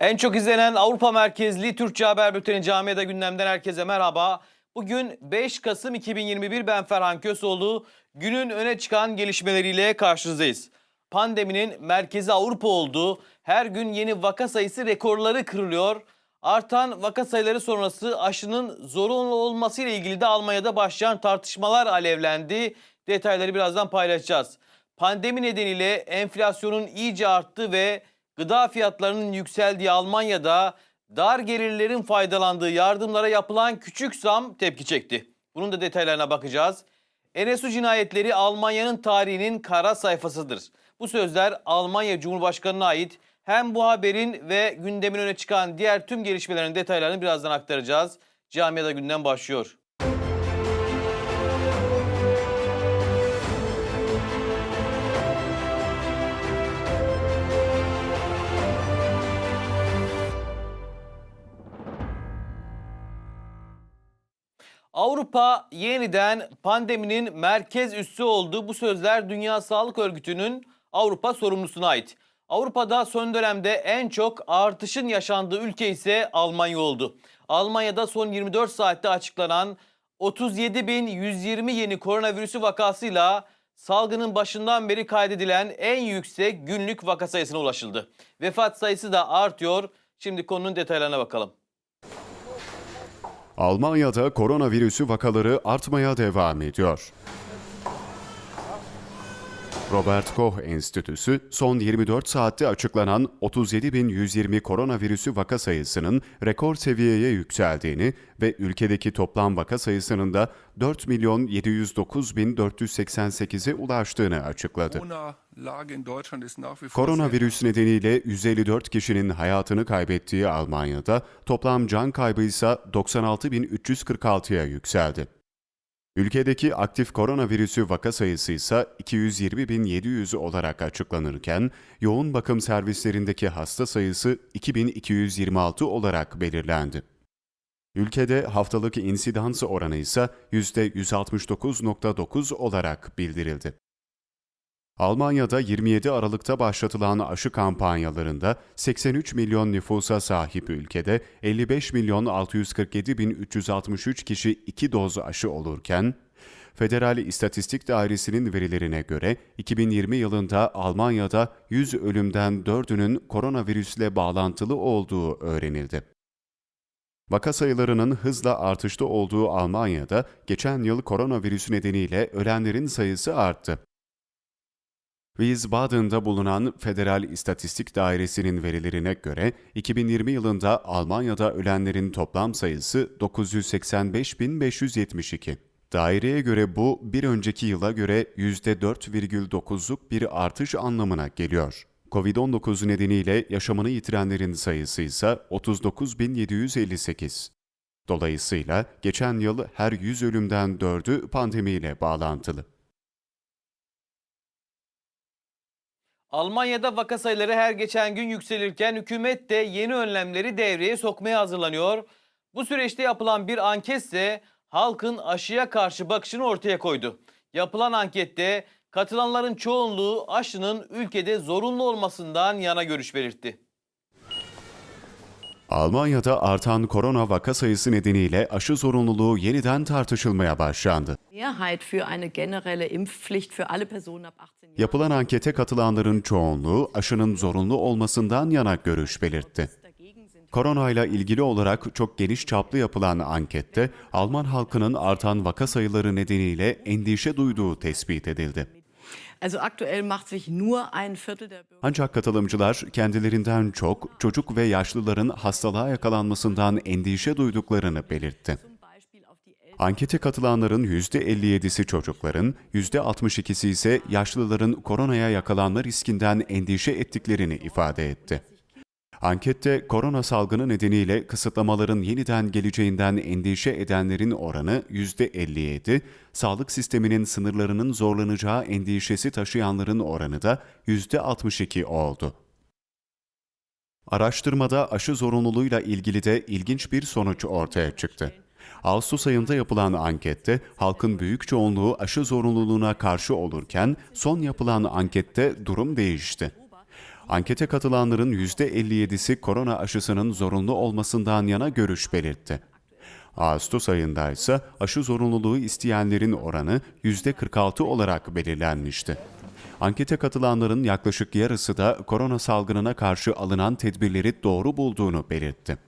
En çok izlenen Avrupa merkezli Türkçe Haber Bülteni Camiada gündemden herkese merhaba. Bugün 5 Kasım 2021 ben Ferhan Kösoğlu. Günün öne çıkan gelişmeleriyle karşınızdayız. Pandeminin merkezi Avrupa oldu. Her gün yeni vaka sayısı rekorları kırılıyor. Artan vaka sayıları sonrası aşının zorunlu olması ile ilgili de Almanya'da başlayan tartışmalar alevlendi. Detayları birazdan paylaşacağız. Pandemi nedeniyle enflasyonun iyice arttığı ve gıda fiyatlarının yükseldiği Almanya'da dar gelirlerin faydalandığı yardımlara yapılan küçük zam tepki çekti. Bunun da detaylarına bakacağız. Enesu cinayetleri Almanya'nın tarihinin kara sayfasıdır. Bu sözler Almanya Cumhurbaşkanı'na ait. Hem bu haberin ve gündemin öne çıkan diğer tüm gelişmelerin detaylarını birazdan aktaracağız. Camiada gündem başlıyor. Avrupa yeniden pandeminin merkez üssü oldu. Bu sözler Dünya Sağlık Örgütü'nün Avrupa sorumlusuna ait. Avrupa'da son dönemde en çok artışın yaşandığı ülke ise Almanya oldu. Almanya'da son 24 saatte açıklanan 37.120 yeni koronavirüsü vakasıyla salgının başından beri kaydedilen en yüksek günlük vaka sayısına ulaşıldı. Vefat sayısı da artıyor. Şimdi konunun detaylarına bakalım. Almanya'da koronavirüsü vakaları artmaya devam ediyor. Robert Koch Enstitüsü son 24 saatte açıklanan 37.120 koronavirüsü vaka sayısının rekor seviyeye yükseldiğini ve ülkedeki toplam vaka sayısının da 4.709.488'e ulaştığını açıkladı. Corona-Lage in Deutschland ist nach wie vor sehr Koronavirüs nedeniyle 154 kişinin hayatını kaybettiği Almanya'da toplam can kaybı ise 96.346'ya yükseldi. Ülkedeki aktif koronavirüsü vaka sayısı ise 220.700 olarak açıklanırken yoğun bakım servislerindeki hasta sayısı 2226 olarak belirlendi. Ülkede haftalık insidans oranı ise %169.9 olarak bildirildi. Almanya'da 27 Aralık'ta başlatılan aşı kampanyalarında 83 milyon nüfusa sahip ülkede 55 milyon 647 bin 363 kişi 2 doz aşı olurken, Federal İstatistik Dairesi'nin verilerine göre 2020 yılında Almanya'da 100 ölümden 4'ünün koronavirüsle bağlantılı olduğu öğrenildi. Vaka sayılarının hızla artışta olduğu Almanya'da geçen yıl koronavirüsü nedeniyle ölenlerin sayısı arttı. Wiesbaden'da bulunan Federal İstatistik Dairesi'nin verilerine göre 2020 yılında Almanya'da ölenlerin toplam sayısı 985.572. Daireye göre bu bir önceki yıla göre %4,9'luk bir artış anlamına geliyor. Covid-19 nedeniyle yaşamını yitirenlerin sayısı ise 39.758. Dolayısıyla geçen yıl her 100 ölümden 4'ü pandemiyle bağlantılı. Almanya'da vaka sayıları her geçen gün yükselirken hükümet de yeni önlemleri devreye sokmaya hazırlanıyor. Bu süreçte yapılan bir anket ise halkın aşıya karşı bakışını ortaya koydu. Yapılan ankette katılanların çoğunluğu aşının ülkede zorunlu olmasından yana görüş belirtti. Almanya'da artan korona vaka sayısı nedeniyle aşı zorunluluğu yeniden tartışılmaya başlandı. Mehrheit für eine generelle Impfpflicht für alle Personen ab 18 Jahren. Yapılan ankete katılanların çoğunluğu aşının zorunlu olmasından yana görüş belirtti. Koronayla ilgili olarak çok geniş çaplı yapılan ankette Alman halkının artan vaka sayıları nedeniyle endişe duyduğu tespit edildi. Ancak katılımcılar kendilerinden çok çocuk ve yaşlıların hastalığa yakalanmasından endişe duyduklarını belirtti. Ankete katılanların %57'si çocukların, %62'si ise yaşlıların koronaya yakalanma riskinden endişe ettiklerini ifade etti. Ankette korona salgını nedeniyle kısıtlamaların yeniden geleceğinden endişe edenlerin oranı %57, sağlık sisteminin sınırlarının zorlanacağı endişesi taşıyanların oranı da %62 oldu. Araştırmada aşı zorunluluğuyla ilgili de ilginç bir sonuç ortaya çıktı. Ağustos ayında yapılan ankette halkın büyük çoğunluğu aşı zorunluluğuna karşı olurken son yapılan ankette durum değişti. Ankete katılanların %57'si korona aşısının zorunlu olmasından yana görüş belirtti. Ağustos ayında ise aşı zorunluluğu isteyenlerin oranı %46 olarak belirlenmişti. Ankete katılanların yaklaşık yarısı da korona salgınına karşı alınan tedbirleri doğru bulduğunu belirtti.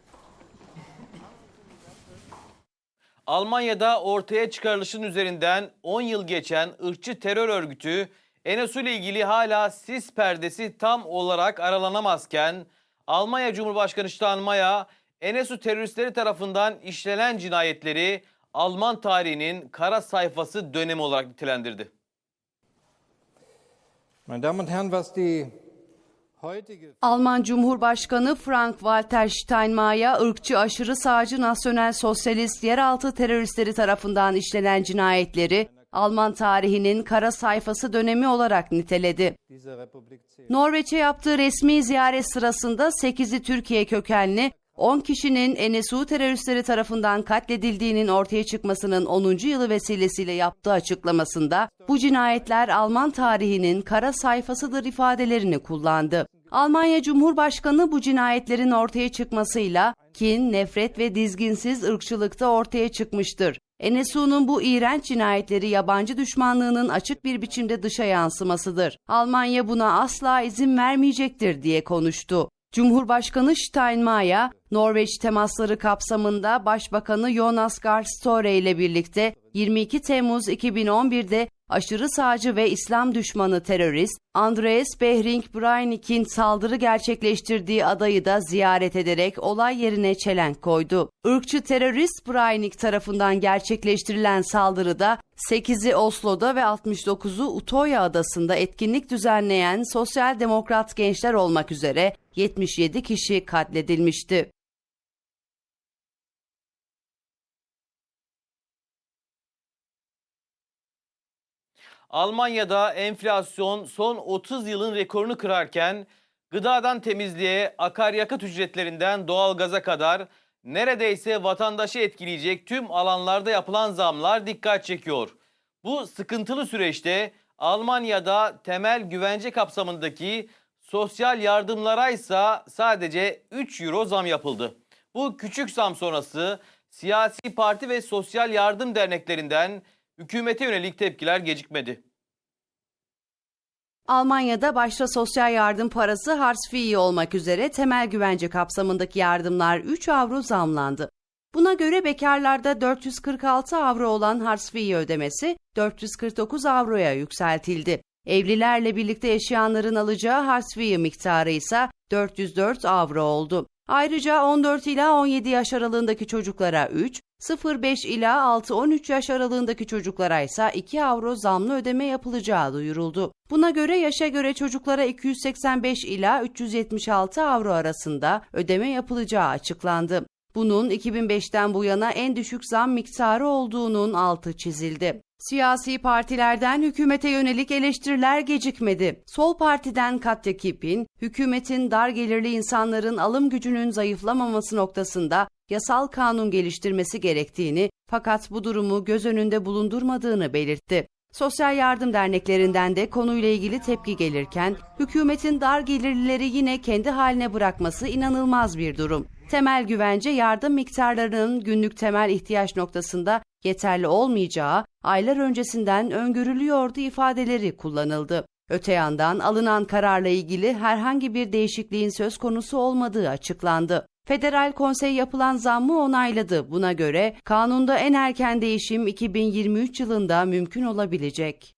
Almanya'da ortaya çıkarılışın üzerinden 10 yıl geçen ırkçı terör örgütü NSU ile ilgili hala sis perdesi tam olarak aralanamazken Almanya Cumhurbaşkanı Steinmeier NSU teröristleri tarafından işlenen cinayetleri Alman tarihinin kara sayfası dönemi olarak nitelendirdi. Meine Damen und Herren, was die heutige Alman Cumhurbaşkanı Frank-Walter Steinmeier, ırkçı aşırı sağcı nasyonel sosyalist yeraltı teröristleri tarafından işlenen cinayetleri Alman tarihinin kara sayfası dönemi olarak niteledi. Norveç'e yaptığı resmi ziyaret sırasında 8'i Türkiye kökenli 10 kişinin NSU teröristleri tarafından katledildiğinin ortaya çıkmasının 10. yılı vesilesiyle yaptığı açıklamasında bu cinayetler Alman tarihinin kara sayfasıdır ifadelerini kullandı. Almanya Cumhurbaşkanı bu cinayetlerin ortaya çıkmasıyla kin, nefret ve dizginsiz ırkçılıkta ortaya çıkmıştır. NSU'nun bu iğrenç cinayetleri yabancı düşmanlığının açık bir biçimde dışa yansımasıdır. Almanya buna asla izin vermeyecektir diye konuştu. Cumhurbaşkanı Steinmeier, Norveç temasları kapsamında Başbakanı Jonas Gahr Støre ile birlikte 22 Temmuz 2011'de aşırı sağcı ve İslam düşmanı terörist Andreas Behring Breivik'in saldırı gerçekleştirdiği adayı da ziyaret ederek olay yerine çelenk koydu. Irkçı terörist Breivik tarafından gerçekleştirilen saldırıda 8'i Oslo'da ve 69'u Utoya adasında etkinlik düzenleyen sosyal demokrat gençler olmak üzere 77 kişi katledilmişti. Almanya'da enflasyon son 30 yılın rekorunu kırarken gıdadan temizliğe, akaryakıt ücretlerinden doğalgaza kadar neredeyse vatandaşı etkileyecek tüm alanlarda yapılan zamlar dikkat çekiyor. Bu sıkıntılı süreçte Almanya'da temel güvence kapsamındaki sosyal yardımlara ise sadece 3 euro zam yapıldı. Bu küçük zam sonrası siyasi parti ve sosyal yardım derneklerinden hükümete yönelik tepkiler gecikmedi. Almanya'da başta sosyal yardım parası Hartz IV olmak üzere temel güvence kapsamındaki yardımlar 3 avro zamlandı. Buna göre bekarlarda 446 avro olan Hartz IV ödemesi 449 avroya yükseltildi. Evlilerle birlikte yaşayanların alacağı IV miktarı ise 404 avro oldu. Ayrıca 14 ila 17 yaş aralığındaki çocuklara 3, 0-5 ila 6-13 yaş aralığındaki çocuklara ise 2 avro zamlı ödeme yapılacağı duyuruldu. Buna göre yaşa göre çocuklara 285 ila 376 avro arasında ödeme yapılacağı açıklandı. Bunun 2005'ten bu yana en düşük zam miktarı olduğunun altı çizildi. Siyasi partilerden hükümete yönelik eleştiriler gecikmedi. Sol partiden Katya Kipin, hükümetin dar gelirli insanların alım gücünün zayıflamaması noktasında yasal kanun geliştirmesi gerektiğini fakat bu durumu göz önünde bulundurmadığını belirtti. Sosyal yardım derneklerinden de konuyla ilgili tepki gelirken, hükümetin dar gelirlileri yine kendi haline bırakması inanılmaz bir durum. Temel güvence yardım miktarlarının günlük temel ihtiyaç noktasında yeterli olmayacağı aylar öncesinden öngörülüyordu ifadeleri kullanıldı. Öte yandan alınan kararla ilgili herhangi bir değişikliğin söz konusu olmadığı açıklandı. Federal Konsey yapılan zammı onayladı. Buna göre kanunda en erken değişim 2023 yılında mümkün olabilecek.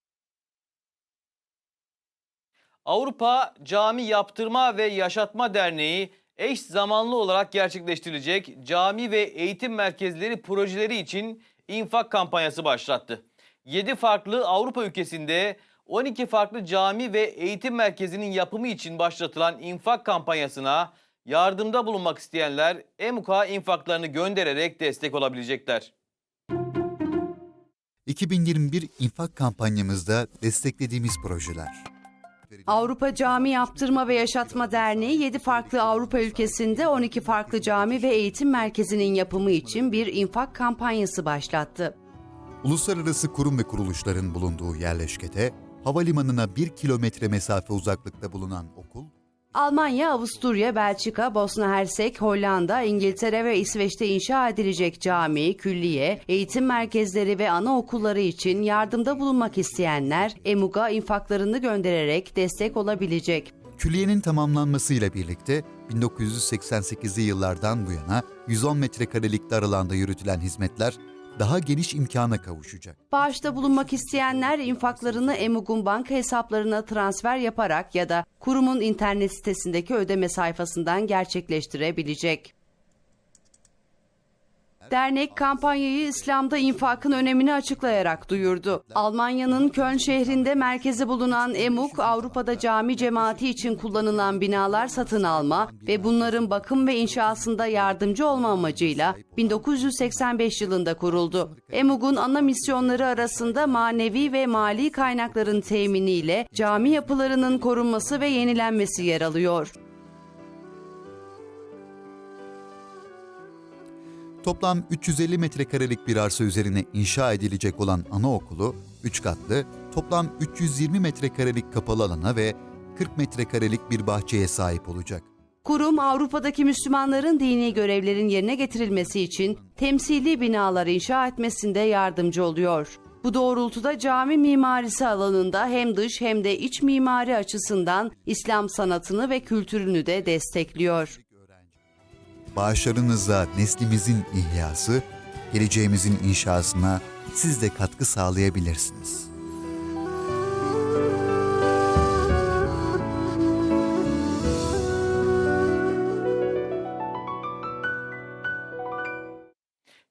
Avrupa Cami Yaptırma ve Yaşatma Derneği eş zamanlı olarak gerçekleştirilecek cami ve eğitim merkezleri projeleri için infak kampanyası başlattı. 7 farklı Avrupa ülkesinde 12 farklı cami ve eğitim merkezinin yapımı için başlatılan infak kampanyasına yardımda bulunmak isteyenler EMUK'a infaklarını göndererek destek olabilecekler. 2021 infak kampanyamızda desteklediğimiz projeler. Avrupa Cami Yaptırma ve Yaşatma Derneği 7 farklı Avrupa ülkesinde 12 farklı cami ve eğitim merkezinin yapımı için bir infak kampanyası başlattı. Uluslararası kurum ve kuruluşların bulunduğu yerleşkede, havalimanına 1 kilometre mesafe uzaklıkta bulunan okul, Almanya, Avusturya, Belçika, Bosna Hersek, Hollanda, İngiltere ve İsveç'te inşa edilecek cami, külliye, eğitim merkezleri ve anaokulları için yardımda bulunmak isteyenler EMUG'a infaklarını göndererek destek olabilecek. Külliyenin tamamlanmasıyla birlikte 1988'li yıllardan bu yana 110 metrekarelik dar alanda yürütülen hizmetler daha geniş imkana kavuşacak. Bağışta bulunmak isteyenler infaklarını EMUG'un banka hesaplarına transfer yaparak ya da kurumun internet sitesindeki ödeme sayfasından gerçekleştirebilecek. Dernek kampanyayı İslam'da infakın önemini açıklayarak duyurdu. Almanya'nın Köln şehrinde merkezi bulunan EMUG, Avrupa'da cami cemaati için kullanılan binalar satın alma ve bunların bakım ve inşasında yardımcı olma amacıyla 1985 yılında kuruldu. EMUG'un ana misyonları arasında manevi ve mali kaynakların teminiyle cami yapılarının korunması ve yenilenmesi yer alıyor. Toplam 350 metrekarelik bir arsa üzerine inşa edilecek olan anaokulu 3 katlı, toplam 320 metrekarelik kapalı alana ve 40 metrekarelik bir bahçeye sahip olacak. Kurum Avrupa'daki Müslümanların dini görevlerin yerine getirilmesi için temsili binalar inşa etmesinde yardımcı oluyor. Bu doğrultuda cami mimarisi alanında hem dış hem de iç mimari açısından İslam sanatını ve kültürünü de destekliyor. Bağışlarınızla neslimizin ihyası, geleceğimizin inşasına siz de katkı sağlayabilirsiniz.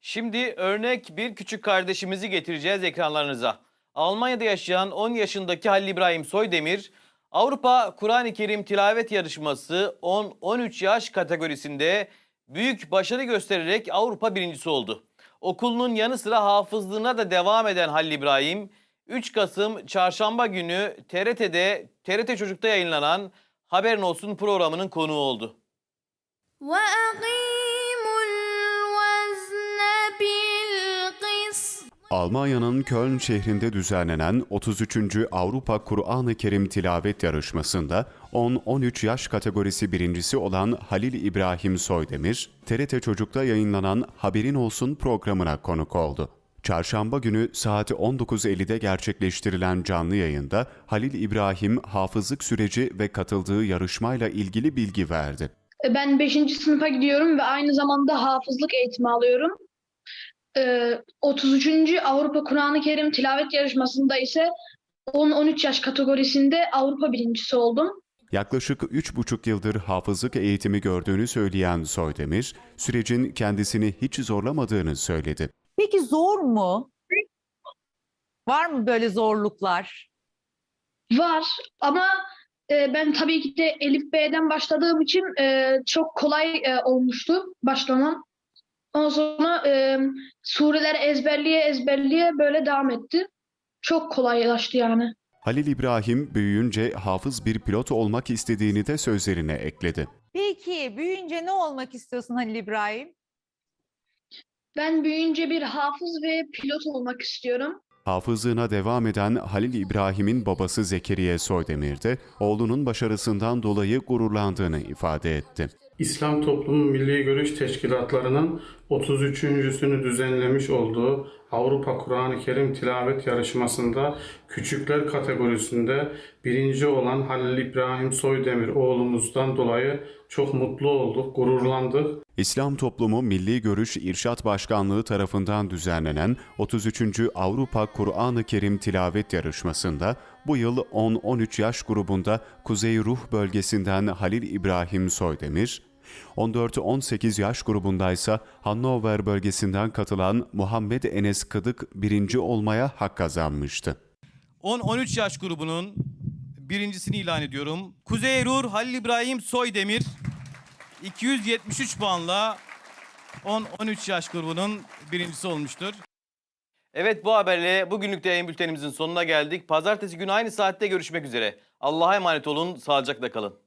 Şimdi örnek bir küçük kardeşimizi getireceğiz ekranlarınıza. Almanya'da yaşayan 10 yaşındaki Halil İbrahim Soydemir, Avrupa Kur'an-ı Kerim Tilavet Yarışması 10-13 yaş kategorisinde büyük başarı göstererek Avrupa birincisi oldu. Okulunun yanı sıra hafızlığına da devam eden Halil İbrahim, 3 Kasım Çarşamba günü TRT'de, TRT Çocuk'ta yayınlanan Haberin Olsun programının konuğu oldu. وأقيموا Almanya'nın Köln şehrinde düzenlenen 33. Avrupa Kur'an-ı Kerim Tilavet Yarışması'nda 10-13 yaş kategorisi birincisi olan Halil İbrahim Soydemir, TRT Çocuk'ta yayınlanan Haberin Olsun programına konuk oldu. Çarşamba günü saat 19.50'de gerçekleştirilen canlı yayında Halil İbrahim hafızlık süreci ve katıldığı yarışmayla ilgili bilgi verdi. Ben 5. sınıfa gidiyorum ve aynı zamanda hafızlık eğitimi alıyorum. Ee, 33. Avrupa Kur'an-ı Kerim tilavet yarışmasında ise 10-13 yaş kategorisinde Avrupa birincisi oldum. Yaklaşık 3,5 yıldır hafızlık eğitimi gördüğünü söyleyen Soydemir, sürecin kendisini hiç zorlamadığını söyledi. Peki zor mu? Var mı böyle zorluklar? Var ama e, ben tabii ki de Elif B'den başladığım için e, çok kolay e, olmuştu başlamam. Ondan sonra e, sureler ezberliye ezberliye böyle devam etti. Çok kolaylaştı yani. Halil İbrahim büyüyünce hafız bir pilot olmak istediğini de sözlerine ekledi. Peki büyüyünce ne olmak istiyorsun Halil İbrahim? Ben büyüyünce bir hafız ve pilot olmak istiyorum. Hafızlığına devam eden Halil İbrahim'in babası Zekeriye Soydemir de oğlunun başarısından dolayı gururlandığını ifade etti. İslam Toplumu Milli Görüş Teşkilatlarının 33.sünü düzenlemiş olduğu Avrupa Kur'an-ı Kerim Tilavet Yarışması'nda küçükler kategorisinde birinci olan Halil İbrahim Soydemir oğlumuzdan dolayı çok mutlu olduk, gururlandık. İslam Toplumu Milli Görüş İrşat Başkanlığı tarafından düzenlenen 33. Avrupa Kur'an-ı Kerim Tilavet Yarışması'nda bu yıl 10-13 yaş grubunda Kuzey Ruh bölgesinden Halil İbrahim Soydemir, 14-18 yaş grubundaysa Hannover bölgesinden katılan Muhammed Enes Kıdık birinci olmaya hak kazanmıştı. 10-13 yaş grubunun birincisini ilan ediyorum. Kuzey Erur Halil İbrahim Soydemir 273 puanla 10-13 yaş grubunun birincisi olmuştur. Evet bu haberle bugünlük de yayın bültenimizin sonuna geldik. Pazartesi günü aynı saatte görüşmek üzere. Allah'a emanet olun, sağlıcakla kalın.